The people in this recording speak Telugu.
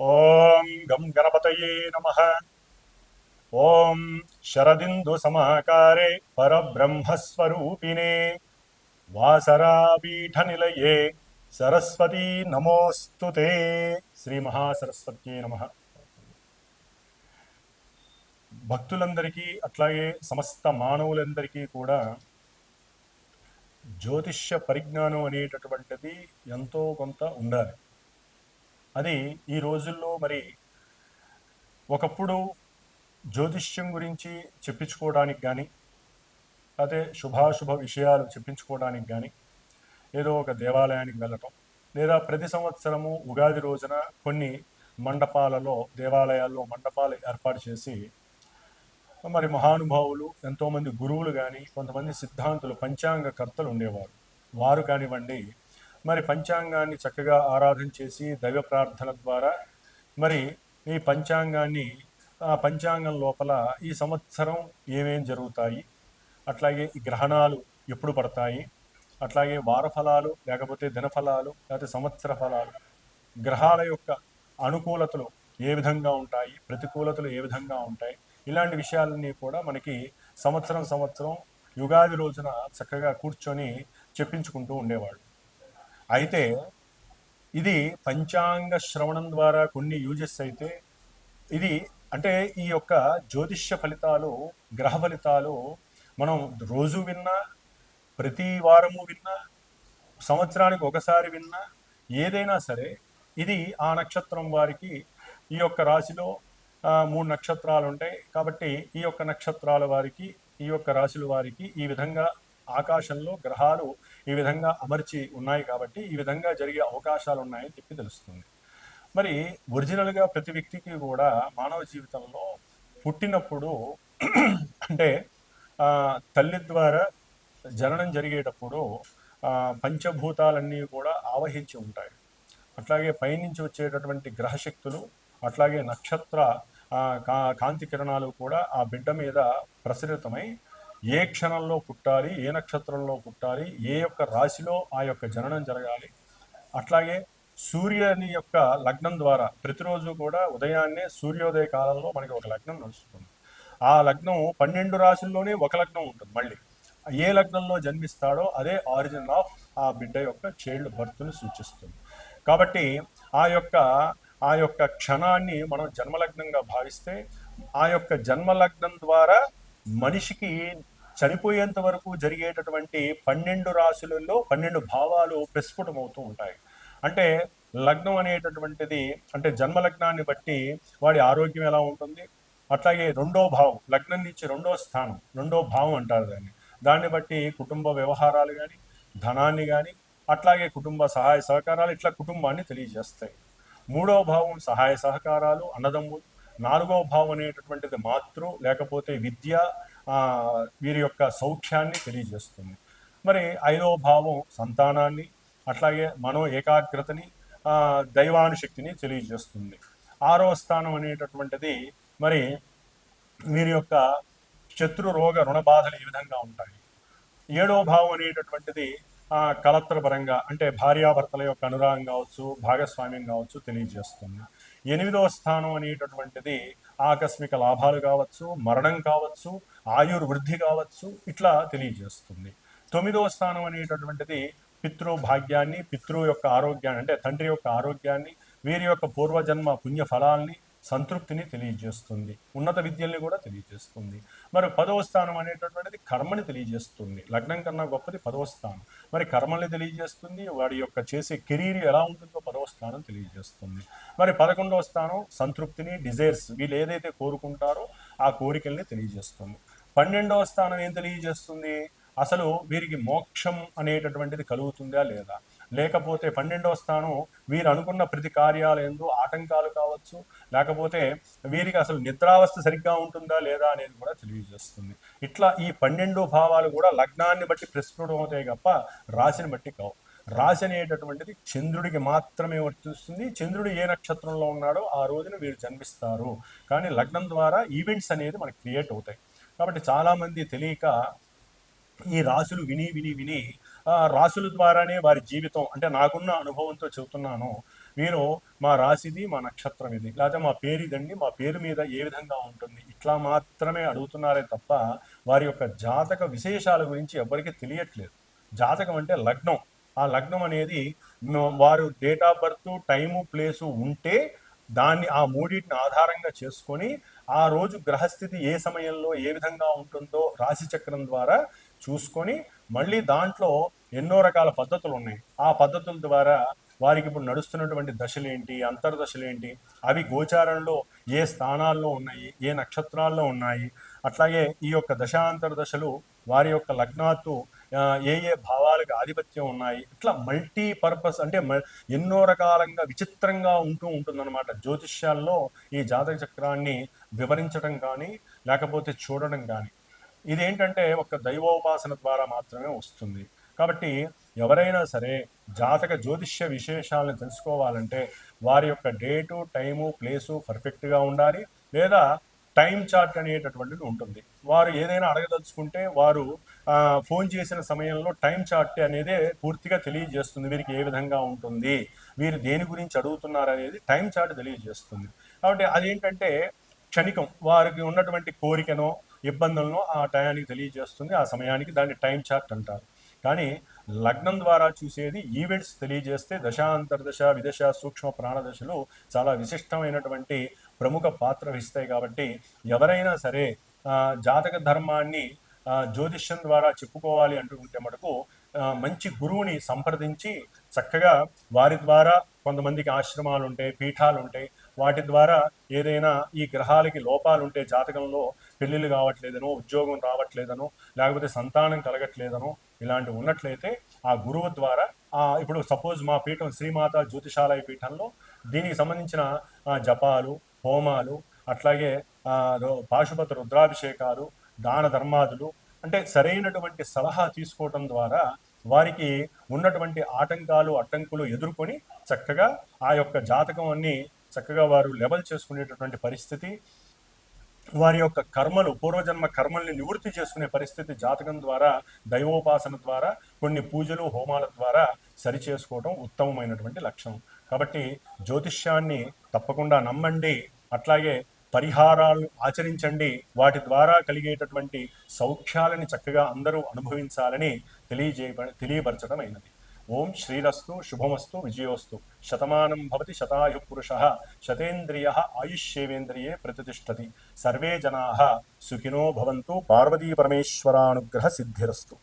ఓం గం గణపతయే నమ. ఓం శరదిందు సమాకారే పరబ్రహ్మస్వరూపిణే. వాసరాపీఠ నిలయే సరస్వతీ నమోస్తు శ్రీ మహాసరస్వత్యే నమ. భక్తులందరికీ అట్లాగే సమస్త మానవులందరికీ కూడా జ్యోతిష్య పరిజ్ఞానం అనేటటువంటిది ఎంతో కొంత ఉండాలి. అది ఈ రోజుల్లో మరి ఒకప్పుడు జ్యోతిష్యం గురించి చెప్పించుకోవడానికి కానీ అదే శుభాశుభ విషయాలు చెప్పించుకోవడానికి కానీ ఏదో ఒక దేవాలయానికి వెళ్ళటం లేదా ప్రతి సంవత్సరము ఉగాది రోజున కొన్ని మండపాలలో దేవాలయాల్లో మండపాలు ఏర్పాటు చేసి మరి మహానుభావులు ఎంతోమంది గురువులు కానీ కొంతమంది సిద్ధాంతులు పంచాంగకర్తలు ఉండేవారు. వారు కానివ్వండి మరి పంచాంగాన్ని చక్కగా ఆరాధన చేసి దైవ ప్రార్థన ద్వారా మరి ఈ పంచాంగాన్ని ఆ పంచాంగం లోపల ఈ సంవత్సరం ఏమేం జరుగుతాయి అట్లాగే ఈ గ్రహణాలు ఎప్పుడు పడతాయి అట్లాగే వార ఫలాలు లేకపోతే దినఫలాలు లేకపోతే సంవత్సర ఫలాలు గ్రహాల యొక్క అనుకూలతలు ఏ విధంగా ఉంటాయి ప్రతికూలతలు ఏ విధంగా ఉంటాయి ఇలాంటి విషయాలన్నీ కూడా మనకి సంవత్సరం సంవత్సరం యుగాది రోజున చక్కగా కూర్చొని చెప్పించుకుంటూ ఉండేవాళ్ళు. అయితే ఇది పంచాంగ శ్రవణం ద్వారా కొన్ని యూజెస్ అయితే ఇది అంటే ఈ యొక్క జ్యోతిష్య ఫలితాలు గ్రహ ఫలితాలు మనం రోజు విన్నా ప్రతి వారము విన్నా సంవత్సరానికి ఒకసారి విన్నా ఏదైనా సరే ఇది ఆ నక్షత్రం వారికి ఈ యొక్క రాశిలో మూడు నక్షత్రాలు ఉంటాయి కాబట్టి ఈ యొక్క నక్షత్రాల వారికి ఈ యొక్క రాశుల వారికి ఈ విధంగా ఆకాశంలో గ్రహాలు ఈ విధంగా అమర్చి ఉన్నాయి కాబట్టి ఈ విధంగా జరిగే అవకాశాలు ఉన్నాయని చెప్పి తెలుస్తుంది. మరి ఒరిజినల్గా ప్రతి వ్యక్తికి కూడా మానవ జీవితంలో పుట్టినప్పుడు అంటే తల్లి ద్వారా జననం జరిగేటప్పుడు పంచభూతాలన్నీ కూడా ఆవహించి ఉంటాయి. అట్లాగే పైనుంచి వచ్చేటటువంటి గ్రహశక్తులు అట్లాగే నక్షత్ర కా కాంతి కిరణాలు కూడా ఆ బిడ్డ మీద ప్రసరితమై ఏ క్షణంలో పుట్టాలి ఏ నక్షత్రంలో పుట్టాలి ఏ యొక్క రాశిలో ఆ యొక్క జననం జరగాలి. అట్లాగే సూర్యుని యొక్క లగ్నం ద్వారా ప్రతిరోజు కూడా ఉదయాన్నే సూర్యోదయ కాలంలో మనకి ఒక లగ్నం నడుస్తుంది. ఆ లగ్నం పన్నెండు రాశుల్లోనే ఒక లగ్నం ఉంటుంది మళ్ళీ. ఏ లగ్నంలో జన్మిస్తాడో అదే ఆరిజిన్ ఆఫ్ ఆ బిడ్డ యొక్క చైల్డ్ బర్త్ను సూచిస్తుంది. కాబట్టి ఆ యొక్క ఆ యొక్క క్షణాన్ని మనం జన్మలగ్నంగా భావిస్తే ఆ యొక్క జన్మలగ్నం ద్వారా మనిషికి చనిపోయేంత వరకు జరిగేటటువంటి పన్నెండు రాశులలో పన్నెండు భావాలు ప్రస్ఫుటమవుతూ ఉంటాయి. అంటే లగ్నం అనేటటువంటిది అంటే జన్మ లగ్నాన్ని బట్టి వాడి ఆరోగ్యం ఎలా ఉంటుంది? అట్లాగే రెండో భావం లగ్నం నుంచి రెండో స్థానం రెండో భావం అంటారు దాన్ని. దాన్ని బట్టి కుటుంబ వ్యవహారాలు కానీ ధనాన్ని కానీ అట్లాగే కుటుంబ సహాయ సహకారాలు ఇట్లా కుటుంబాన్ని తెలియజేస్తాయి. మూడో భావం సహాయ సహకారాలు అన్నదమ్ములు. నాలుగో భావం అనేటటువంటిది మాతృ లేకపోతే విద్య వీరి యొక్క సౌఖ్యాన్ని తెలియజేస్తుంది. మరి ఐదవ భావం సంతానాన్ని అట్లాగే మనో ఏకాగ్రతని దైవానుశక్తిని తెలియజేస్తుంది. ఆరో స్థానం అనేటటువంటిది మరి వీరి యొక్క శత్రు రోగ రుణ బాధలు ఈ విధంగా ఉంటాయి. ఏడో భావం అనేటటువంటిది కలత్రపరంగా పరంగా అంటే భార్యాభర్తల యొక్క అనురాగం కావచ్చు భాగస్వామ్యం కావచ్చు తెలియజేస్తుంది. ఎనిమిదవ స్థానం అనేటటువంటిది ఆకస్మిక లాభాలు కావచ్చు మరణం కావచ్చు ఆయుర్వృద్ధి కావచ్చు ఇట్లా తెలియజేస్తుంది. తొమ్మిదవ స్థానం అనేటటువంటిది పితృ భాగ్యాన్ని పితృ యొక్క ఆరోగ్యాన్ని అంటే తండ్రి యొక్క ఆరోగ్యాన్ని వీరి యొక్క పూర్వజన్మ పుణ్య ఫలాల్ని సంతృప్తిని తెలియజేస్తుంది. ఉన్నత విద్యల్ని కూడా తెలియజేస్తుంది. మరి పదవ స్థానం అనేటటువంటిది కర్మని తెలియజేస్తుంది. లగ్నం కన్నా గొప్పది పదవ స్థానం. మరి కర్మల్ని తెలియజేస్తుంది వాడి యొక్క చేసే కెరీర్ ఎలా ఉంటుందో పదవ స్థానం తెలియజేస్తుంది. మరి పదకొండవ స్థానం సంతృప్తిని డిజైర్స్ వీళ్ళు ఏదైతే కోరుకుంటారో ఆ కోరికల్ని తెలియజేస్తుంది. పన్నెండవ స్థానం ఏం తెలియజేస్తుంది? అసలు వీరికి మోక్షం అనేటటువంటిది కలుగుతుందా లేదా? లేకపోతే పన్నెండవ స్థానం వీరు అనుకున్న ప్రతి కార్యాలయంలో ఆటంకాలు కావచ్చు లేకపోతే వీరికి అసలు నిద్రావస్థ సరిగ్గా ఉంటుందా లేదా అనేది కూడా తెలియజేస్తుంది. ఇట్లా ఈ పన్నెండు భావాలు కూడా లగ్నాన్ని బట్టి ప్రస్ఫుటం అవుతాయి తప్ప రాశిని బట్టి కావు. రాశి అనేటటువంటిది చంద్రుడికి మాత్రమే వర్తిస్తుంది. చంద్రుడు ఏ నక్షత్రంలో ఉన్నాడో ఆ రోజున వీరు జన్మిస్తారు. కానీ లగ్నం ద్వారా ఈవెంట్స్ అనేది మనకి క్రియేట్ అవుతాయి. కాబట్టి చాలామంది తెలియక ఈ రాసులు విని విని విని రాసుల ద్వారానే వారి జీవితం అంటే నాకున్న అనుభవంతో చెబుతున్నాను. మీరు మా రాశిది మా నక్షత్రం ఇది లేకపోతే మా పేరు ఇదండి మా పేరు మీద ఏ విధంగా ఉంటుంది? ఇట్లా మాత్రమే అడుగుతున్నారే తప్ప వారి యొక్క జాతక విశేషాల గురించి ఎవరికీ తెలియట్లేదు. జాతకం అంటే లగ్నం. ఆ లగ్నం అనేది వారు date of birth time place ఉంటే దాన్ని ఆ మూడింటిని ఆధారంగా చేసుకొని ఆ రోజు గ్రహస్థితి ఏ సమయంలో ఏ విధంగా ఉంటుందో రాశి చక్రం ద్వారా చూసుకొని మళ్ళీ దాంట్లో ఎన్నో రకాల పద్ధతులు ఉన్నాయి. ఆ పద్ధతుల ద్వారా వారికి ఇప్పుడు నడుస్తున్నటువంటి దశలేంటి అంతర్దశలేంటి అవి గోచారంలో ఏ స్థానాల్లో ఉన్నాయి ఏ నక్షత్రాల్లో ఉన్నాయి అట్లాగే ఈ యొక్క దశాంతర దశలు వారి యొక్క లగ్నాత్తు ఏ ఏ భావాలకు ఆధిపత్యం ఉన్నాయి? ఇట్లా మల్టీ పర్పస్ అంటే మ- ఎన్నో రకాలంగా విచిత్రంగా ఉంటూ ఉంటుందన్నమాట. జ్యోతిష్యాల్లో ఈ జాతక చక్రాన్ని వివరించడం కానీ లేకపోతే చూడడం కానీ. ఇదేంటంటే ఒక దైవోపాసన ద్వారా మాత్రమే వస్తుంది. కాబట్టి ఎవరైనా సరే జాతక జ్యోతిష్య విశేషాలను తెలుసుకోవాలంటే వారి యొక్క డేటు టైము ప్లేసు పర్ఫెక్ట్గా ఉండాలి. లేదా టైం చార్ట్ అనేటటువంటిది ఉంటుంది. వారు ఏదైనా అడగదలుచుకుంటే వారు ఫోన్ చేసిన సమయంలో టైం చార్ట్ అనేది పూర్తిగా తెలియజేస్తుంది వీరికి ఏ విధంగా ఉంటుంది వీరు దేని గురించి అడుగుతున్నారు అనేది టైం చార్ట్ తెలియజేస్తుంది. కాబట్టి అదేంటంటే క్షణికం వారికి ఉన్నటువంటి కోరికనో ఇబ్బందులను ఆ టయానికి తెలియజేస్తుంది ఆ సమయానికి దాన్ని టైం చార్ట్ అంటారు. కానీ లగ్నం ద్వారా చూసేది ఈవెంట్స్ తెలియజేస్తే దశాంతర్దశ విదశ సూక్ష్మ ప్రాణదశలు చాలా విశిష్టమైనటువంటి ప్రముఖ పాత్ర వహిస్తాయి కాబట్టి ఎవరైనా సరే జాతక ధర్మాన్ని జ్యోతిష్యం ద్వారా చెప్పుకోవాలి అంటుంటే మటుకు మంచి గురువుని సంప్రదించి చక్కగా వారి ద్వారా కొంతమందికి ఆశ్రమాలు ఉంటాయి పీఠాలు ఉంటాయి వాటి ద్వారా ఏదైనా ఈ గ్రహాలకి లోపాలు ఉంటే జాతకంలో పెళ్ళిళ్ళు కావట్లేదనో ఉద్యోగం రావట్లేదనో లేకపోతే సంతానం కలగట్లేదనో ఇలాంటివి ఉన్నట్లయితే ఆ గురువు ద్వారా ఆ ఇప్పుడు సపోజ్ మా పీఠం శ్రీమాత జ్యోతిషాలయ పీఠంలో దీనికి సంబంధించిన జపాలు హోమాలు అట్లాగే రో- పాశుపత రుద్రాభిషేకాలు దాన ధర్మాదులు అంటే సరైనటువంటి సలహా తీసుకోవటం ద్వారా వారికి ఉన్నటువంటి ఆటంకాలు అడ్డంకులు ఎదుర్కొని చక్కగా ఆ యొక్క జాతకం అన్ని చక్కగా వారు లెవెల్ చేసుకునేటటువంటి పరిస్థితి వారి యొక్క కర్మలు పూర్వజన్మ కర్మల్ని నివృత్తి చేసుకునే పరిస్థితి జాతకం ద్వారా దైవోపాసన ద్వారా కొన్ని పూజలు హోమాల ద్వారా సరి చేసుకోవడం ఉత్తమమైనటువంటి లక్ష్యం కాబట్టి జ్యోతిష్యాన్ని తప్పకుండా నమ్మండి. అట్లాగే పరిహారాలు ఆచరించండి. వాటి ద్వారా కలిగేటటువంటి సౌఖ్యాలని చక్కగా అందరూ అనుభవించాలని తెలియజేయ తెలియపరచడం అయినది ఓం శ్రీరస్తు శుభమస్తు విజయోస్తు. శతమానం భవతి శతాయు పురుష శతేంద్రియ ఆయుష్యేవేంద్రియే ప్రతిష్టతి. సర్వే జనా సుఖినో భవంతు పార్వతీపరమేశ్వరానుగ్రహ సిద్ధిరస్తు.